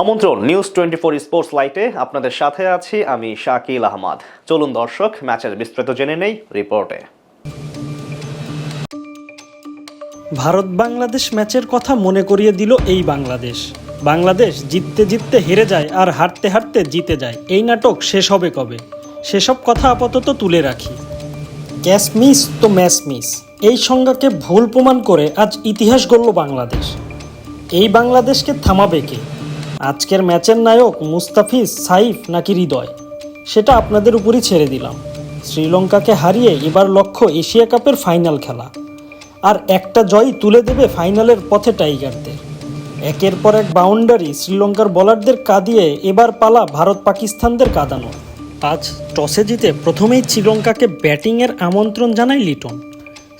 আমন্ত্রণ news twenty four sports লাইটে আপনাদের সাথে আছি আমি শাকিল আহমদ। চলুন দর্শক, ম্যাচের বিস্তৃত জেনে নেই রিপোর্টে। ভারত বাংলাদেশ ম্যাচের কথা মনে করিয়ে দিল এই বাংলাদেশ। বাংলাদেশ জিততে জিততে হেরে যায় আর হারতে হারতে জিতে যায়। এই নাটক শেষ হবে কবে? সেসব কথা আপাতত তুলে রাখি। ক্যাশ মিস তো ম্যাচ মিস। এই সংজ্ঞাকে ভুল প্রমাণ করে আজ ইতিহাস গড়ল বাংলাদেশ। এই বাংলাদেশকে থামাবে কে? আজকের ম্যাচের নায়ক মুস্তাফিজ, সাইফ নাকি হৃদয়? সেটা আপনাদের উপরই ছেড়ে দিলাম। শ্রীলঙ্কাকে হারিয়ে এবার লক্ষ্য এশিয়া কাপের ফাইনাল খেলা। আর একটা জয় তুলে দেবে ফাইনালের পথে টাইগারদের। একের পর এক বাউন্ডারি শ্রীলঙ্কার বোলারদের কাঁদিয়ে এবার পালা ভারত পাকিস্তানদের কাঁদানো। আজ টসে জিতে প্রথমেই শ্রীলঙ্কাকে ব্যাটিংয়ের আমন্ত্রণ জানায় লিটন।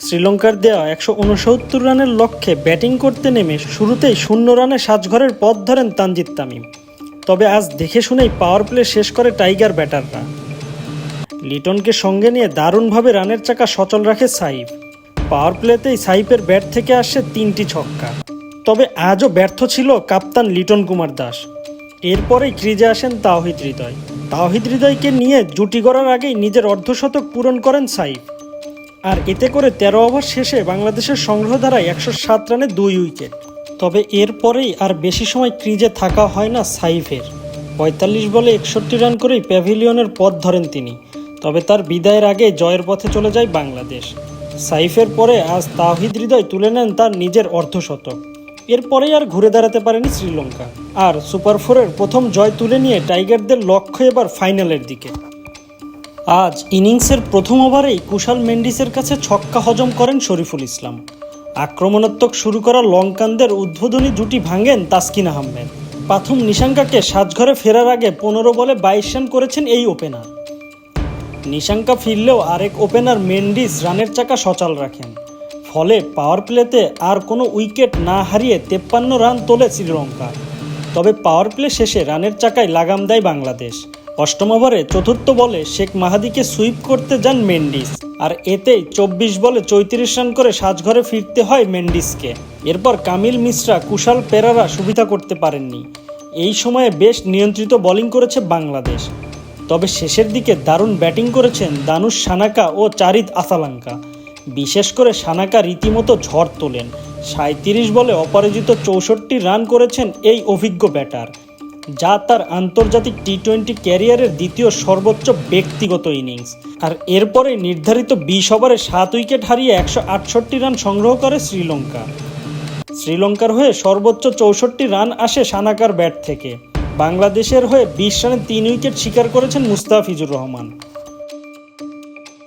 শ্রীলঙ্কার দেওয়া একশো উনসত্তর রানের লক্ষ্যে ব্যাটিং করতে নেমে শুরুতেই শূন্য রানে সাজঘরের পথ ধরেন তানজিদ তামিম। তবে আজ দেখে শুনেই পাওয়ার প্লে শেষ করে টাইগার ব্যাটাররা। লিটনকে সঙ্গে নিয়ে দারুণভাবে রানের চাকা সচল রাখে সাইফ। পাওয়ার প্লেতেই সাইফের ব্যাট থেকে আসে তিনটি ছক্কা। তবে আজও ব্যর্থ ছিল কাপ্তান লিটন কুমার দাস। এরপরেই ক্রিজে আসেন তাওহিদ হৃদয়। তাওহিদ হৃদয়কে নিয়ে জুটি গড়ার আগেই নিজের অর্ধশতক পূরণ করেন সাইফ। আর এতে করে তেরো ওভার শেষে বাংলাদেশের সংগ্রহ ধারায় একশো সাত রানে দুই উইকেট। তবে এরপরেই আর বেশি সময় ক্রিজে থাকা হয় না সাইফের। পঁয়তাল্লিশ বলে একষট্টি রান করেই প্যাভিলিয়নের পথ ধরেন তিনি। তবে তার বিদায়ের আগে জয়ের পথে চলে যায় বাংলাদেশ। সাইফের পরে আজ তাহিদ হৃদয় তুলে নেন তার নিজের অর্ধশতক। এরপরেই আর ঘুরে দাঁড়াতে পারেনি শ্রীলঙ্কা। আর সুপার ফোরের প্রথম জয় তুলে নিয়ে টাইগারদের লক্ষ্য এবার ফাইনালের দিকে। আজ ইনিংসের প্রথম ওভারেই কুশাল মেন্ডিসের কাছে ছক্কা হজম করেন শরীফুল ইসলাম। আক্রমণাত্মক শুরু করা লঙ্কানদের উদ্বোধনী জুটি ভাঙেন তাসকিন আহমেদ। প্রথম নিশাঙ্কাকে সাজঘরে ফেরার আগে পনেরো বলে বাইশ রান করেছেন এই ওপেনার। নিশাঙ্কা ফিরলেও আরেক ওপেনার মেন্ডিস রানের চাকা সচল রাখেন। ফলে পাওয়ার প্লেতে আর কোনো উইকেট না হারিয়ে তেপ্পান্ন রান তোলে শ্রীলঙ্কা। তবে পাওয়ার প্লে শেষে রানের চাকায় লাগাম দেয় বাংলাদেশ। অষ্টম ওভারে চতুর্থ বলে শেখ মাহাদিকে সুইপ করতে যান মেন্ডিস। আর এতেই চব্বিশ বলে চৌত্রিশ রান করে সাজঘরে ফিরতে হয় মেন্ডিসকে। এরপর কামিল মিশ্রা, কুশাল পেরারা সুবিধা করতে পারেননি। এই সময়ে বেশ নিয়ন্ত্রিত বোলিং করেছে বাংলাদেশ। তবে শেষের দিকে দারুণ ব্যাটিং করেছেন দানুশ সানাকা ও চারিত আসালাঙ্কা। বিশেষ করে সানাকা রীতিমতো ঝড় তোলেন। সাঁত্রিশ বলে অপরাজিত চৌষট্টি রান করেছেন এই অভিজ্ঞ ব্যাটার। যা তার আন্তর্জাতিক টি টোয়েন্টি ক্যারিয়ারের দ্বিতীয় সর্বোচ্চ ব্যক্তিগত ইনিংস। আর এরপরে নির্ধারিত বিশ ওভারে সাত উইকেট হারিয়ে একশো আটষট্টি রান সংগ্রহ করে শ্রীলঙ্কা। শ্রীলঙ্কার হয়ে সর্বোচ্চ চৌষট্টি রান আসে সানাকার ব্যাট থেকে। বাংলাদেশের হয়ে বিশ রানে তিন উইকেট শিকার করেছেন মুস্তাফিজুর রহমান।